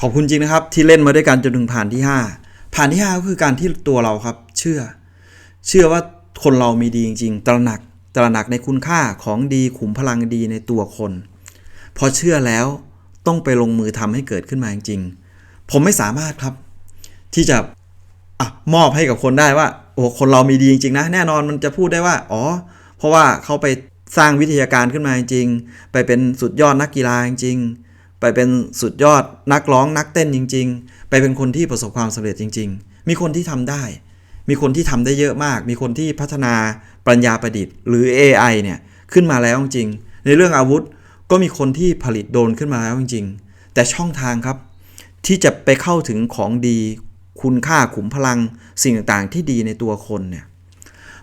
ขอบคุณจริงนะครับ ที่เล่นมาด้วยกันจนถึงผ่านที่ 5 ผ่านที่ 5 ก็คือการที่ตัวเราครับ เชื่อ เชื่อว่าคนเรามีดีจริง ๆ ตระหนักตระหนักในคุณค่าของดีขุมพลังดีในตัวคน พอเชื่อแล้วต้องไปลงมือทำให้เกิดขึ้นมาจริงๆ ผมไม่สามารถครับ ที่จะอะมอบให้กับคนได้ว่า โอ้คนเรามีดีจริงๆนะ แน่นอนมันจะพูดได้ว่า อ๋อ เพราะว่าเขาไปสร้างวิทยาการขึ้นมาจริงๆไปเป็นสุดยอดนักกีฬาจริงๆ ไปเป็นสุดยอดนักร้องนักเต้นจริง ๆ ไปเป็นคนที่ประสบความสำเร็จจริง ๆ มีคนที่ทำได้ มีคนที่ทำได้เยอะมาก มีคนที่พัฒนาปัญญาประดิษฐ์ หรือ AI เนี่ยขึ้นมาแล้วจริงๆในเรื่องอาวุธก็มีคนที่ผลิตโดนขึ้นมาแล้วจริงๆแต่ช่องทางครับ ที่จะไปเข้าถึงของดี คุณค่าขุมพลัง สิ่งต่างๆ ที่ดีในตัวคนเนี่ย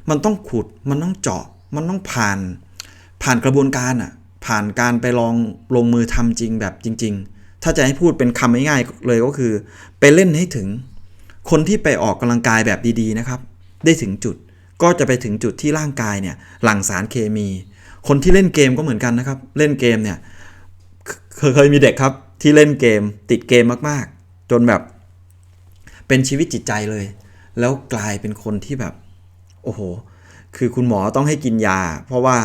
มันต้องขุดมันต้องเจาะมันต้องผ่าน ผ่านกระบวนการอะ ผ่านการไปลองลงมือทำจริงแบบจริง ๆ ถ้าจะให้พูดเป็นคำง่ายๆเลยก็คือ ไปเล่นให้ถึง คนที่ไปออกกำลังกายแบบดีๆนะครับ ได้ถึงจุดก็จะไปถึงจุดที่ร่างกายเนี่ยหลั่งสารเคมี คนที่เล่นเกมก็เหมือนกันนะครับ เล่นเกมเนี่ยเคยมีเด็กครับที่เล่นเกมติดเกมมากๆ จนแบบเป็นชีวิตจิตใจเลย แล้วกลายเป็นคนที่แบบ โอ้โห คือคุณหมอต้องให้กินยา เพราะว่า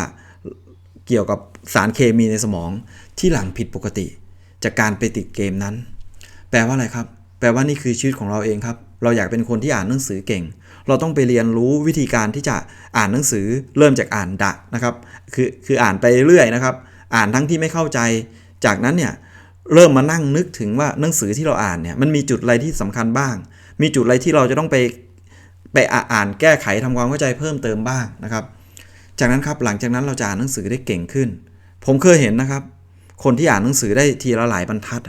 เกี่ยวกับ สารเคมีในสมองที่หลั่งผิดปกติ จากการไปติดเกมนั้น แปลว่าอะไรครับ แปลว่านี่คือชีวิตของเราเองครับ เราอยากเป็นคนที่อ่านหนังสือเก่ง เราต้องไปเรียนรู้วิธีการที่จะอ่านหนังสือเริ่มจากอ่านดะนะครับ คือคืออ่านไปเรื่อยนะครับ อ่านทั้งที่ไม่เข้าใจ จากนั้นเนี่ยเริ่มมานั่งนึกถึงว่าหนังสือที่เราอ่านเนี่ยมันมีจุดอะไรที่สำคัญบ้าง มีจุดอะไรที่เราจะต้องไปไปอ่านแก้ไขทำความเข้าใจเพิ่มเติมบ้างนะครับ จากนั้นครับหลังจากนั้นเราจะอ่านหนังสือได้เก่งขึ้น ผมเคยเห็นนะครับ คนที่อ่านหนังสือได้ทีละหลายบรรทัด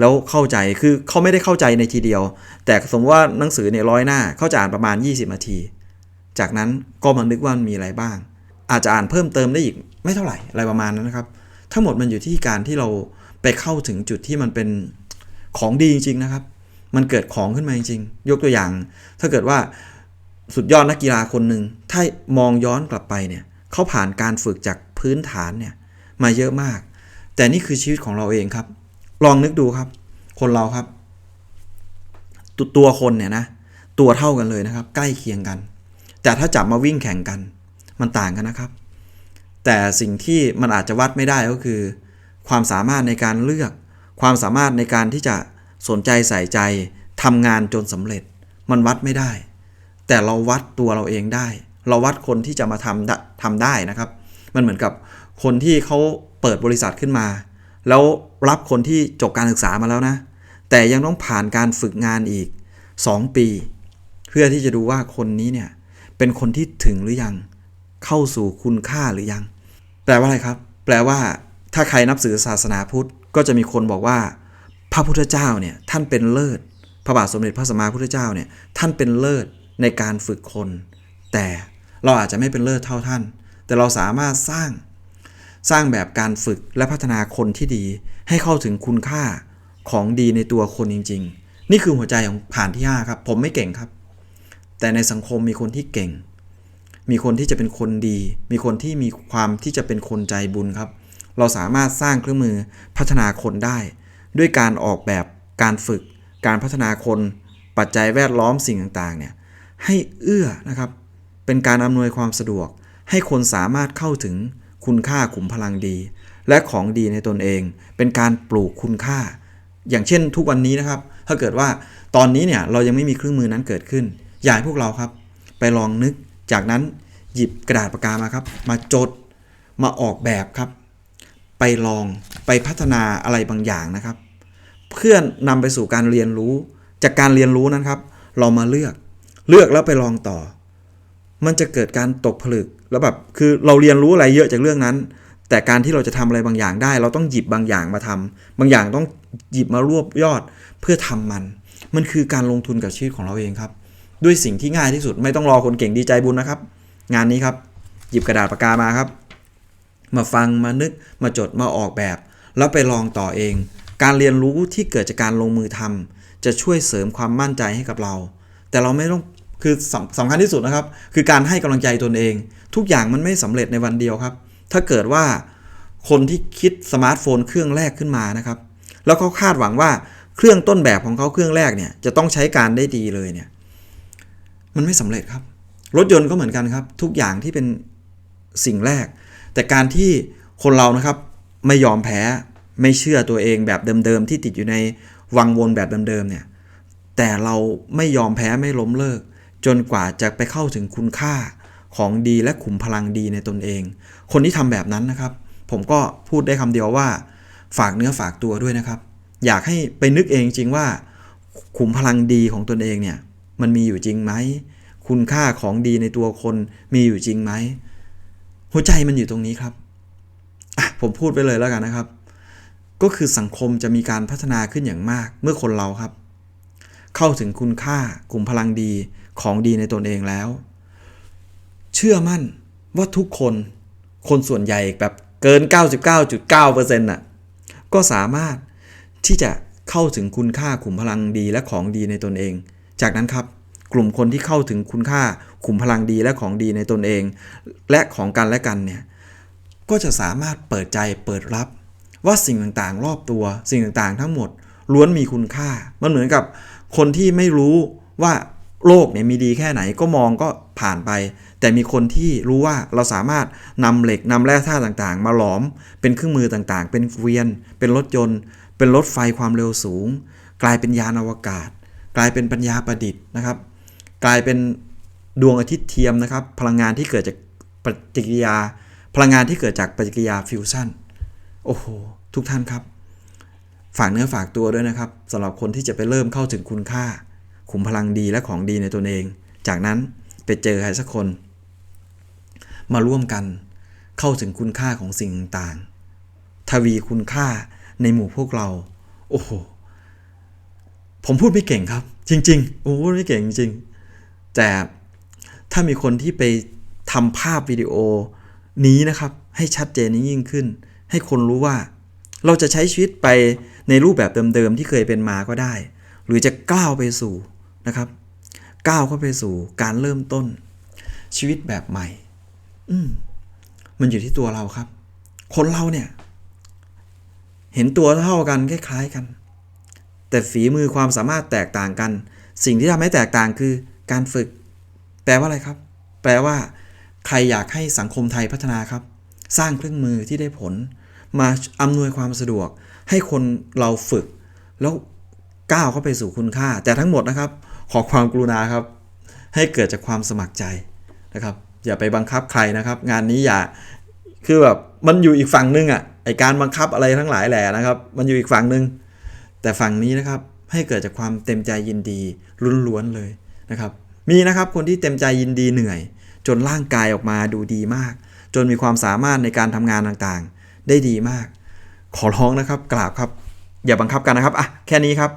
แล้วเข้าใจคือเขาไม่ได้เข้าใจในทีเดียว แต่สมมติว่าหนังสือเนี่ยร้อยหน้าเขาจะอ่านประมาณ 20 นาที จากนั้นก็มานึกว่ามันมีอะไรบ้าง อาจจะอ่านเพิ่มเติมได้อีกไม่เท่าไหร่อะไรประมาณนั้นนะครับ ทั้งหมดมันอยู่ที่การที่เราไปเข้าถึงจุดที่มันเป็นของดีจริงๆนะครับ มันเกิดของขึ้นมาจริงๆ ยกตัวอย่าง ถ้าเกิดว่าสุดยอดนักกีฬาคนหนึ่งถ้ามองย้อนกลับไปเนี่ยเขาผ่านการฝึกจาก พื้นฐานเนี่ยมาเยอะมาก แต่นี่คือชีวิตของเราเองครับ ลองนึกดูครับ คนเราครับตตัวคนเนี่ยนะตัวเท่ากันเลยนะครับ ใกล้เคียงกัน แต่ถ้าจับมาวิ่งแข่งกัน มันต่างกันนะครับ แต่สิ่งที่มันอาจจะวัดไม่ได้ก็คือ ความสามารถในการเลือก ความสามารถในการที่จะสนใจใส่ใจทำงานจนสำเร็จ มันวัดไม่ได้ แต่เราวัดตัวเราเองได้ เราวัดคนที่จะมาทำทำได้นะครับ มันเหมือนกับคนที่เขาเปิดบริษัทขึ้นมา แล้วรับคนที่จบการศึกษามาแล้วนะ แต่ยังต้องผ่านการฝึกงานอีก 2 ปี เพื่อที่จะดูว่าคนนี้เนี่ยเป็นคนที่ถึงหรือยัง เข้าสู่คุณค่าหรือยัง แปลว่าอะไรครับ แปลว่า ถ้าใครนับถือศาสนาพุทธก็จะมีคนบอกว่า พระพุทธเจ้าเนี่ยท่านเป็นเลิศพระบาทสมเด็จพระสัมมาพุทธเจ้าเนี่ยท่านเป็นเลิศในการฝึกคน แต่เราอาจจะไม่เป็นเลิศเท่าท่าน แต่เราสามารถสร้างสร้างแบบการฝึกและพัฒนาคนที่ดี ให้เข้าถึงคุณค่าของดีในตัวคนจริง ๆ นี่คือหัวใจของผ่านที่ 5 ครับ ผมไม่เก่งครับ แต่ในสังคมมีคนที่เก่ง มีคนที่จะเป็นคนดี มีคนที่มีความที่จะเป็นคนใจบุญครับ เราสามารถสร้างเครื่องมือพัฒนาคนได้ ด้วยการออกแบบการฝึก การพัฒนาคน ปัจจัยแวดล้อมสิ่งต่างๆเนี่ยให้เอื้อนะครับ เป็นการอำนวยความสะดวก ให้คนสามารถเข้าถึงคุณค่าขุมพลังดี และของดีในตนเอง เป็นการปลูกคุณค่า อย่างเช่นทุกวันนี้นะครับ ถ้าเกิดว่าตอนนี้เนี่ยเรายังไม่มีเครื่องมือนั้นเกิดขึ้น อยากให้พวกเราครับ ไปลองนึก จากนั้นหยิบกระดาษปากกามาครับ มาจด มาออกแบบครับ ไปลองไปพัฒนาอะไรบางอย่างนะครับ เพื่อนำไปสู่การเรียนรู้ จากการเรียนรู้นั้นครับ เรามาเลือก เลือกแล้วไปลองต่อ มันจะเกิดการตกผลึก แล้วแบบคือเราเรียนรู้อะไรเยอะจากเรื่องนั้น แต่การที่เราจะทำอะไรบางอย่างได้ เราต้องหยิบบางอย่างมาทำบางอย่างต้องหยิบมารวบยอดเพื่อทำมัน มันคือการลงทุนกับชีวิตของเราเองครับ ด้วยสิ่งที่ง่ายที่สุดไม่ต้องรอคนเก่งดีใจบุญนะครับ งานนี้ครับ หยิบกระดาษปากกามาครับ มาฟังมานึกมาจดมาออกแบบ แล้วไปลองต่อเอง การเรียนรู้ที่เกิดจากการลงมือทำจะช่วยเสริมความมั่นใจให้กับเรา แต่เราไม่ต้องคือสำคัญที่สุดนะครับ คือการให้กำลังใจตนเอง ทุกอย่างมันไม่สำเร็จในวันเดียวครับ ถ้าเกิดว่าคนที่คิดสมาร์ทโฟนเครื่องแรกขึ้นมานะครับ แล้วเขาคาดหวังว่าเครื่องต้นแบบของเขาเครื่องแรกเนี่ยจะต้องใช้การได้ดีเลยเนี่ย มันไม่สำเร็จครับ รถยนต์ก็เหมือนกันครับ ทุกอย่างที่เป็นสิ่งแรก แต่การที่คนเรานะครับ ไม่ยอมแพ้ไม่เชื่อตัวเองแบบเดิมๆที่ติดอยู่ในวังวนแบบเดิมๆเนี่ย แต่เราไม่ยอมแพ้ไม่ล้มเลิก จนกว่าจะไปเข้าถึงคุณค่า ของดีและขุมพลังดีในตนเอง คนที่ทำแบบนั้นนะครับ ผมก็พูดได้คำเดียวว่า ฝากเนื้อฝากตัวด้วยนะครับ อยากให้ไปนึกเองจริงว่า ขุมพลังดีของตนเองเนี่ยมันมีอยู่จริงไหมคุณค่าของดีในตัวคนมีอยู่จริงไหมหัวใจมันอยู่ตรงนี้ครับอะผมพูดไปเลยแล้วกันนะครับ ก็คือสังคมจะมีการพัฒนาขึ้นอย่างมากเมื่อคนเราครับ เข้าถึงคุณค่ากลุ่มพลังดีของดีในตนเองแล้ว ชื่อมั่นว่าทุกคนคนส่วนใหญ่แบบเกิน 99.9%น่ะก็สามารถที่จะเข้าถึงคุณค่าขุมพลังดีและของดีในตนเอง จากนั้นครับ กลุ่มคนที่เข้าถึงคุณค่าขุมพลังดีและของดีในตนเอง และของกันและกันเนี่ยก็จะสามารถเปิดใจเปิดรับ ว่าสิ่งต่างๆ รอบตัว สิ่งต่างๆ ทั้งหมดล้วนมีคุณค่า มันเหมือนกับคนที่ไม่รู้ว่า โลกเนี่ยมีดีแค่ไหนก็มองก็ผ่านไป แต่มีคนที่รู้ว่าเราสามารถนำเหล็กนำแร่ธาตุต่างๆ มาหลอมเป็นเครื่องมือต่างๆ เป็นเกวียน เป็นรถยนต์ เป็นรถไฟความเร็วสูง กลายเป็นยานอวกาศ กลายเป็นปัญญาประดิษฐ์นะครับ กลายเป็นดวงอาทิตย์เทียมนะครับ พลังงานที่เกิดจากปฏิกิริยา พลังงานที่เกิดจากปฏิกิริยาฟิวชั่นโอ้โหทุกท่านครับ ฝากเนื้อฝากตัวด้วยนะครับสำหรับคนที่จะไปเริ่มเข้าถึงคุณค่า ขุมพลังดีและของดีในตนเอง จากนั้นไปเจอใครสักคน มาร่วมกันเข้าถึงคุณค่าของสิ่งต่างๆ ทวีคุณค่าในหมู่พวกเรา โอ้โห ผมพูดไม่เก่งครับ จริงๆผมพูดไม่เก่งจริงๆแต่ถ้ามีคนที่ไปทำภาพวิดีโอนี้นะครับ ให้ชัดเจนยิ่งขึ้น ให้คนรู้ว่า เราจะใช้ชีวิตไปในรูปแบบเดิมๆที่เคยเป็นมาก็ได้ หรือจะก้าวไปสู่ นะครับก้าวเข้าไปสู่การเริ่มต้นชีวิตแบบใหม่ อืมมันอยู่ที่ตัวเราครับ คนเราเนี่ย เห็นตัวเท่ากันคล้ายๆกัน แต่ฝีมือความสามารถแตกต่างกัน สิ่งที่ทำให้แตกต่างคือการฝึก แปลว่าอะไรครับ แปลว่า ใครอยากให้สังคมไทยพัฒนาครับ สร้างเครื่องมือที่ได้ผล มาอำนวยความสะดวก ให้คนเราฝึก แล้วก้าวเข้าไปสู่คุณค่า แต่ทั้งหมดนะครับ ขอความกรุณาครับ ให้เกิดจากความสมัครใจนะครับ อย่าไปบังคับใครนะครับ งานนี้อย่าคือแบบมันอยู่อีกฝั่งนึงอะ่ะไอการบังคับอะไรทั้งหลายแหละนะครับ มันอยู่อีกฝั่งนึง แต่ฝั่งนี้นะครับให้เกิดจากความเต็มใจยินดีล้วนๆเลยนะครับ มีนะครับคนที่เต็มใจยินดีเหนื่อย จนร่างกายออกมาดูดีมาก จนมีความสามารถในการทำงานต่างๆ ได้ดีมาก ขอร้องนะครับกราบครับ อย่าบังคับกันนะครับอะแค่นี้ครับ